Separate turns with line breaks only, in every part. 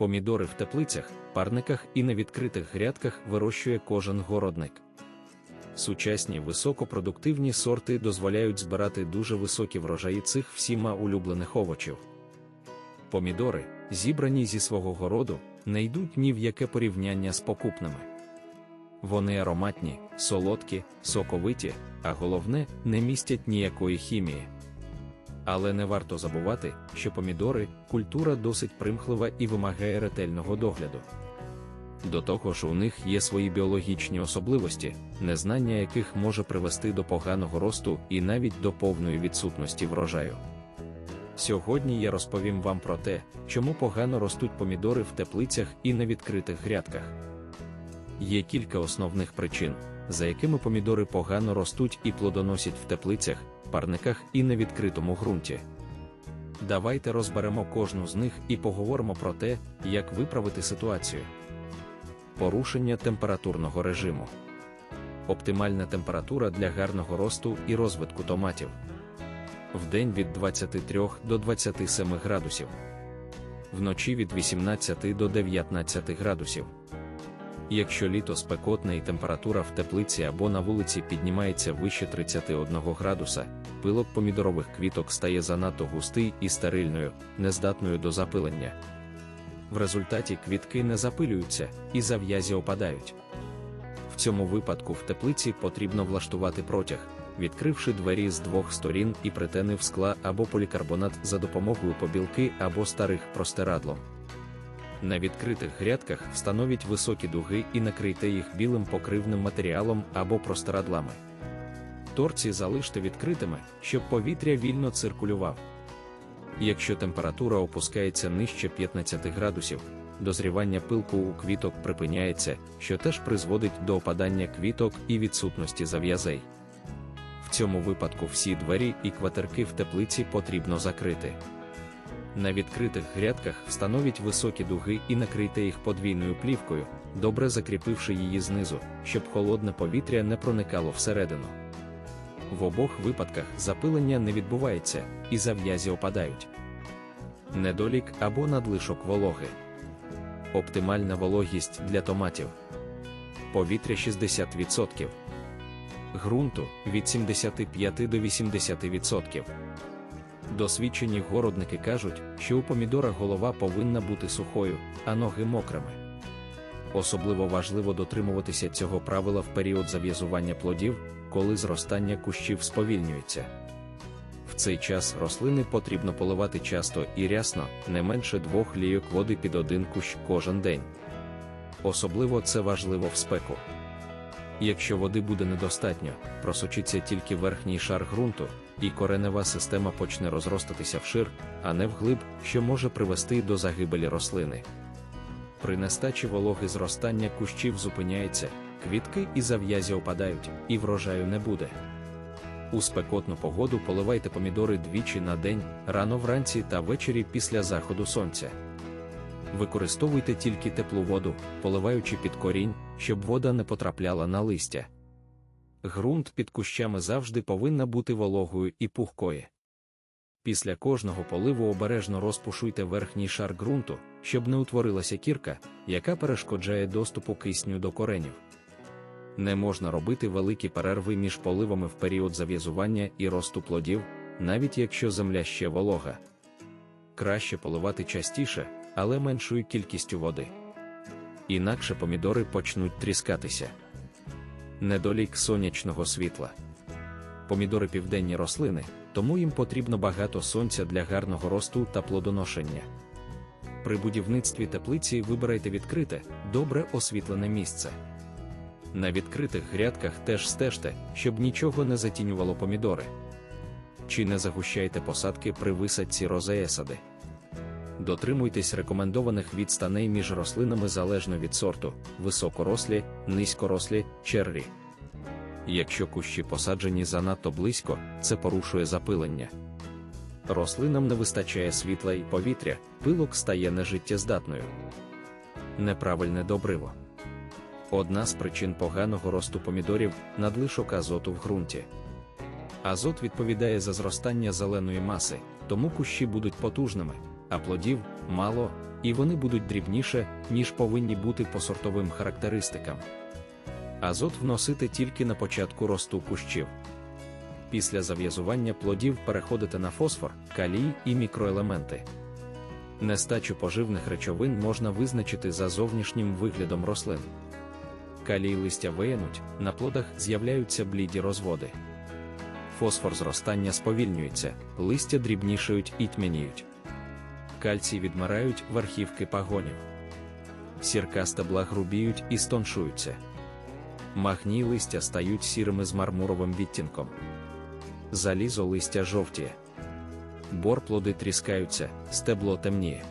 Помідори в теплицях, парниках і на відкритих грядках вирощує кожен городник. Сучасні високопродуктивні сорти дозволяють збирати дуже високі врожаї цих всіма улюблених овочів. Помідори, зібрані зі свого городу, не йдуть ні в яке порівняння з покупними. Вони ароматні, солодкі, соковиті, а головне, не містять ніякої хімії. Але не варто забувати, що помідори культура досить примхлива і вимагає ретельного догляду. До того ж, у них є свої біологічні особливості, незнання яких може привести до поганого росту і навіть до повної відсутності врожаю. Сьогодні я розповім вам про те, чому погано ростуть помідори в теплицях і на відкритих грядках. Є кілька основних причин, за якими помідори погано ростуть і плодоносять в теплицях, парниках і на відкритому ґрунті. Давайте розберемо кожну з них і поговоримо про те, як виправити ситуацію. Порушення температурного режиму. Оптимальна температура для гарного росту і розвитку томатів. Вдень від 23 до 27 градусів. Вночі від 18 до 19 градусів. Якщо літо спекотне і температура в теплиці або на вулиці піднімається вище 31 градуса, пилок помідорових квіток стає занадто густий і стерильною, нездатною до запилення. В результаті квітки не запилюються і зав'язі опадають. В цьому випадку в теплиці потрібно влаштувати протяг, відкривши двері з двох сторін і притенив скла або полікарбонат за допомогою побілки або старих простирадлом. На відкритих грядках встановіть високі дуги і накрийте їх білим покривним матеріалом або простирадлами. Торці залиште відкритими, щоб повітря вільно циркулював. Якщо температура опускається нижче 15 градусів, дозрівання пилку у квіток припиняється, що теж призводить до опадання квіток і відсутності зав'язей. В цьому випадку всі двері і кватерки в теплиці потрібно закрити. На відкритих грядках встановіть високі дуги і накрийте їх подвійною плівкою, добре закріпивши її знизу, щоб холодне повітря не проникало всередину. В обох випадках запилення не відбувається і зав'язі опадають. Недолік або надлишок вологи. Оптимальна вологість для томатів. Повітря 60%. Грунту від 75 до 80%. Досвідчені городники кажуть, що у помідора голова повинна бути сухою, а ноги мокрими. Особливо важливо дотримуватися цього правила в період зав'язування плодів, коли зростання кущів сповільнюється. В цей час рослини потрібно поливати часто і рясно, не менше двох лійок води під один кущ кожен день. Особливо це важливо в спеку. Якщо води буде недостатньо, просочиться тільки верхній шар ґрунту, і коренева система почне розростатися вшир, а не вглиб, що може привести до загибелі рослини. При нестачі вологи зростання кущів зупиняється, квітки і зав'язі опадають, і врожаю не буде. У спекотну погоду поливайте помідори двічі на день, рано вранці та ввечері після заходу сонця. Використовуйте тільки теплу воду, поливаючи під корінь, щоб вода не потрапляла на листя. Грунт під кущами завжди повинна бути вологою і пухкою. Після кожного поливу обережно розпушуйте верхній шар ґрунту, щоб не утворилася кірка, яка перешкоджає доступу кисню до коренів. Не можна робити великі перерви між поливами в період зав'язування і росту плодів, навіть якщо земля ще волога. Краще поливати частіше, але меншою кількістю води. Інакше помідори почнуть тріскатися. Недолік сонячного світла. Помідори південні рослини, тому їм потрібно багато сонця для гарного росту та плодоношення. При будівництві теплиці вибирайте відкрите, добре освітлене місце. На відкритих грядках теж стежте, щоб нічого не затінювало помідори. Чи не загущайте посадки при висадці розеесади. Дотримуйтесь рекомендованих відстаней між рослинами залежно від сорту, високорослі, низькорослі, черрі. Якщо кущі посаджені занадто близько, це порушує запилення. Рослинам не вистачає світла і повітря, пилок стає нежиттєздатною. Неправильне добриво. Одна з причин поганого росту помідорів надлишок азоту в ґрунті. Азот відповідає за зростання зеленої маси, тому кущі будуть потужними, а плодів мало, і вони будуть дрібніше, ніж повинні бути по сортовим характеристикам. Азот вносити тільки на початку росту кущів. Після зав'язування плодів переходити на фосфор, калій і мікроелементи. Нестачу поживних речовин можна визначити за зовнішнім виглядом рослин. Калій листя виянуть, на плодах з'являються бліді розводи. Фосфор зростання сповільнюється, листя дрібнішають і тьмяніють. Кальцій відмирають верхівки пагонів. Сірка стебла грубіють і стоншуються. Магній листя стають сірими з мармуровим відтінком. Залізо листя жовтіє. Бор плоди тріскаються, стебло темніє.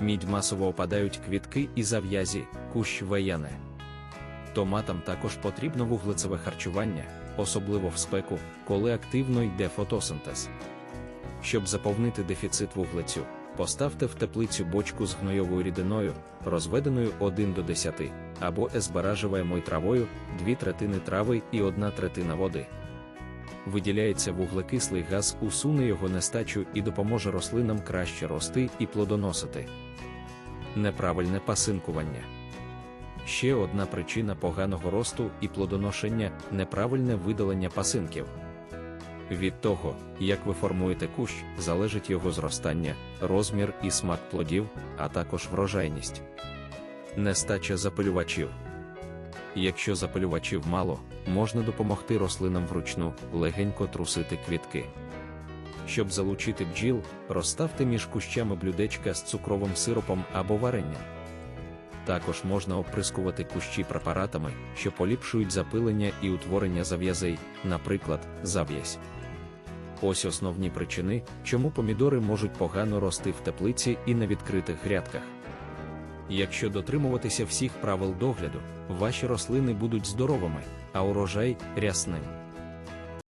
Мідь масово опадають квітки і зав'язі, кущ веяне. Томатам також потрібно вуглецеве харчування, особливо в спеку, коли активно йде фотосинтез. Щоб заповнити дефіцит вуглецю, поставте в теплицю бочку з гнойовою рідиною, розведеною 1 до 10, або есбаражевою травою, 2 третини трави і 1 третина води. Виділяється вуглекислий газ, усуне його нестачу і допоможе рослинам краще рости і плодоносити. Неправильне пасинкування. Ще одна причина поганого росту і плодоношення неправильне видалення пасинків. Від того, як ви формуєте кущ, залежить його зростання, розмір і смак плодів, а також врожайність. Нестача запилювачів. Якщо запилювачів мало, можна допомогти рослинам вручну легенько трусити квітки. Щоб залучити бджіл, розставте між кущами блюдечка з цукровим сиропом або варенням. Також можна оприскувати кущі препаратами, що поліпшують запилення і утворення зав'язей, наприклад, зав'язь. Ось основні причини, чому помідори можуть погано рости в теплиці і на відкритих грядках. Якщо дотримуватися всіх правил догляду, ваші рослини будуть здоровими, а урожай рясним.